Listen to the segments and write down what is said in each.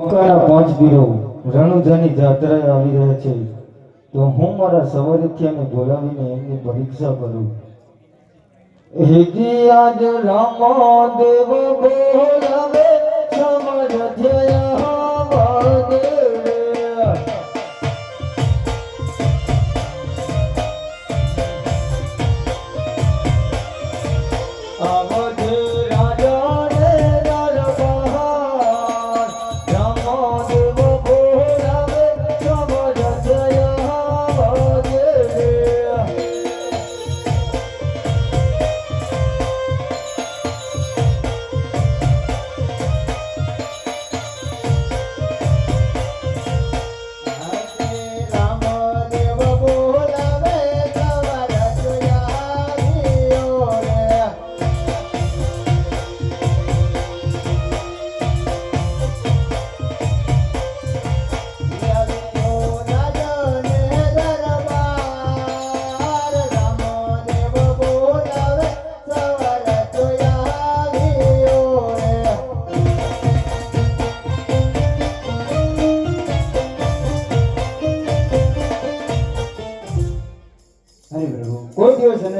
મકાના પાંચ બીરો રણુજાની જાત્રાએ આવી રહ્યા છે. તો હું મારા સવરથિયાને બોલાવીને એમની પરીક્ષા કરું. હેજી આજ રામો દેવ બોલાવે સમરથિયા વાગે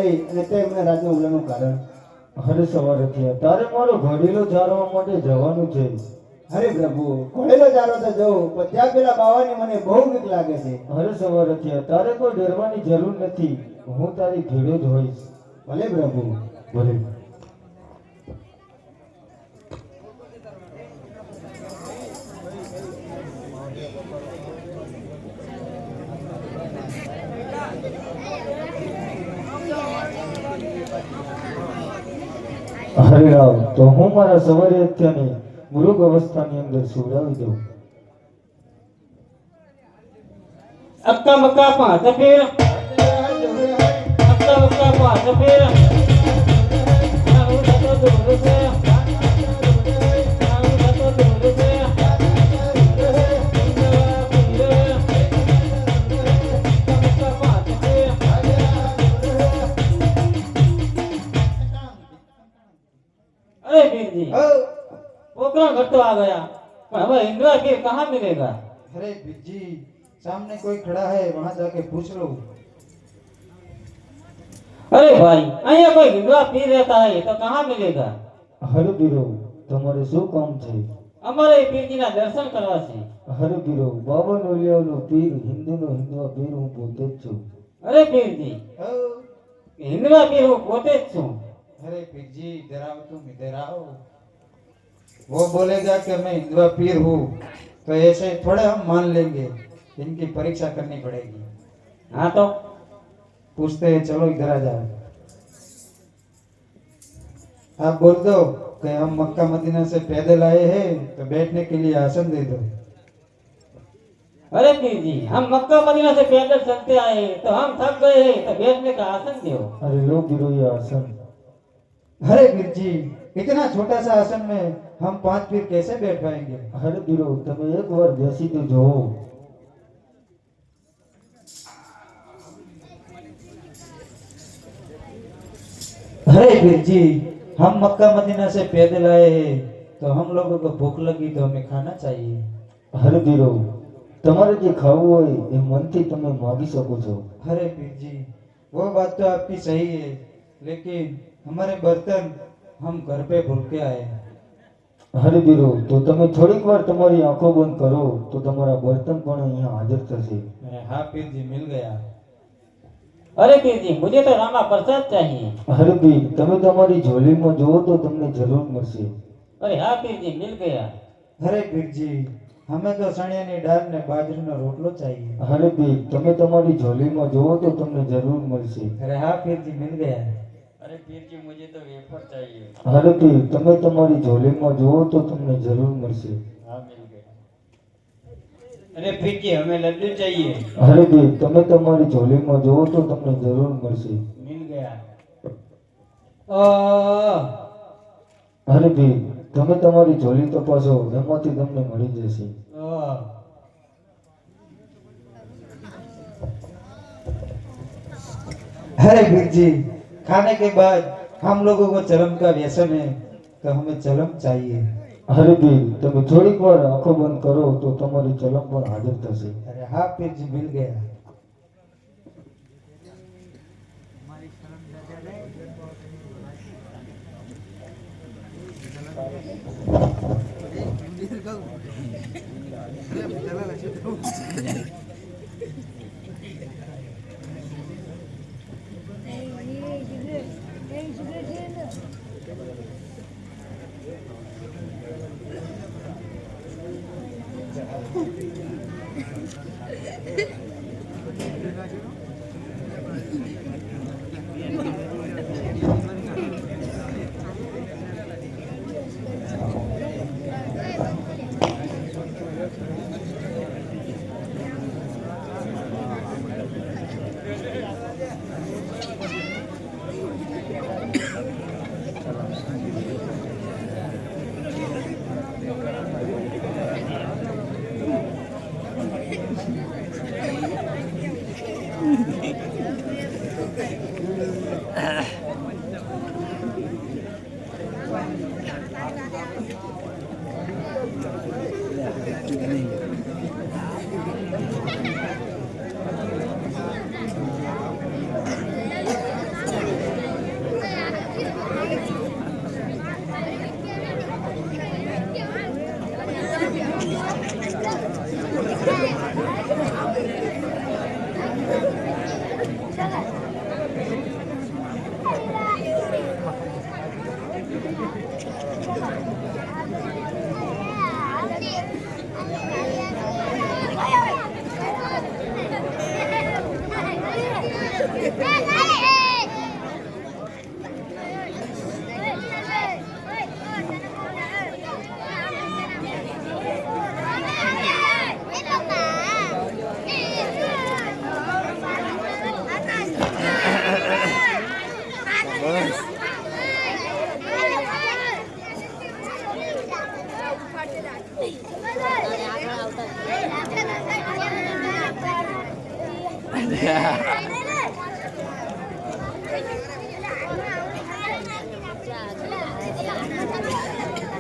નહીં અને તે મને રાતનું કારણ. હરે સવારે થયા. તારે મારો ઘડેલો જાળવા માટે જવાનું છે. હરે પ્રભુ, ઘોડેલો જારો તો જવું, પણ ત્યાં પેલા બાવાની મને બહુ બીક લાગે છે. હરે સવારે થયા. તારે કોઈ ડરવાની જરૂર નથી. હું તારી ઘેડો જ હોઈશ. ભલે પ્રભુ. ભલે. હરે તો હું મારા સવારે અત્યારની મૃગ અવસ્થાની અંદર સુવડાવી દઉં. અક્કા મક્કા પા તફેર અક્કા મક્કા પા ફેર પોકરણ કરતો आ गया पर इंदिरा के कहां मिलेगा अरे जी सामने कोई खड़ा है वहां जाके पूछ लो अरे भाई અહીંયા કોઈ હિંગળા પી રહેતા હે તો કહાં મિલેગા? હરે બીરો તમારે શું કામ છે? અમારે પીરજીના દર્શન કરવા છે. હરે બીરો બાબા નોલિયાનો પીર હિન્દુનો હિન્દુ પીર હું પોતે જ છું. અરે પીરજી હિન્દુના પીર હું પોતે જ છું. અરે પીરજી જરા તું મિધર આવો वो बोलेगा कि मैं हिंदुआ पीर हूँ तो ऐसे थोड़े हम मान लेंगे इनकी परीक्षा करनी पड़ेगी। हाँ तो पूछते हैं चलो इधर आ जाओ। आप बोल दो कि हम मक्का मदीना से पैदल आए हैं तो बैठने के लिए आसन दे दो। अरे जी हम मक्का मदीना से पैदल चलते आए तो हम थक गए हैं तो बैठने का आसन दो। अरे लोग गिरो ये आसन। अरे पीर जी इतना छोटा सा आसन में हम पांच पीर कैसे बैठ पाएंगे હરે બીરો તમે એક વાર બેસી તો જોવો अरे पीर जी हम मक्का मदीना से पैदल आए हैं तो हम लोगों को भूख लगी तो हमें खाना चाहिए હરે બીરો તમારે જે ખાવું હોય એ મનથી તમે માગી શકો છો अरे पीर जी वो बात तो आपकी सही है लेकिन हमारे बर्तन હમ ઘર પે ભૂલ આયે હરે બીરો તો તમે થોડીક વાર તમારી આંખો બંધ કરો તો તમારા બર્તન પણ અહીંયા હાજર થશે. હા પીરજી મિલ ગયા. અરે પીરજી મુજે તો રામા પ્રસાદ ચાહીએ. અરે પીર તમે તમારી ઝોલીમાં જુઓ તો તમને જરૂર મળશે. અરે હા પીરજી મિલ ગયા. અરે પીરજી અમે તો સણિયાની ડાળ ને બાજરીનો રોટલો ચાહીએ. અરે પીર તમે તમારી ઝોલીમાં જુઓ તો તમને જરૂર મળશે. અરે હા પીરજી મિલ ગયા. अरे पीर जी मुझे तो वेफर चाहिए હરે બીર તમે તમારી ઝોલીમાં જુઓ તો તમને જરૂર મળશે हाँ मिल गया अरे पीर जी हमें लड्डू चाहिए હરે બીર તમે તમારી ઝોલીમાં જુઓ તો તમને જરૂર મળશે मिल गया હરે બીર તમે તમારી ઝોલી તપાસો એમાંથી તમને મળી જશે अरे पीर जी खाने के बाद हम लोगों को चरम का व्यसन है तो हमें चरम चाहिए હરિભીર તમે થોડીક વાર આંખો બંધ કરો તો તમારી ચલમ પણ હાજર થશે अरे हाँ पीर जी मिल गया Yeah.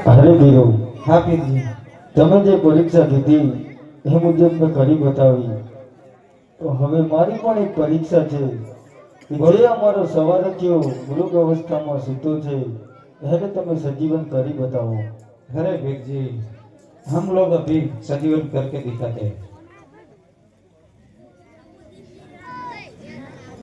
અરે દેવ હા પીરજી તમે જે પરીક્ષા દીધી એ મુજબ મેં કરી બતાવી. તો હવે મારી પણ એક પરીક્ષા છે. જે અમારો સવાર સવારથીઓ મૃગ અવસ્થામાં સૂતો છે એને તમે સજીવન કરી બતાવો. અરે ભીખજી હમ લોગ અભી સજીવન કરકે દિખાતે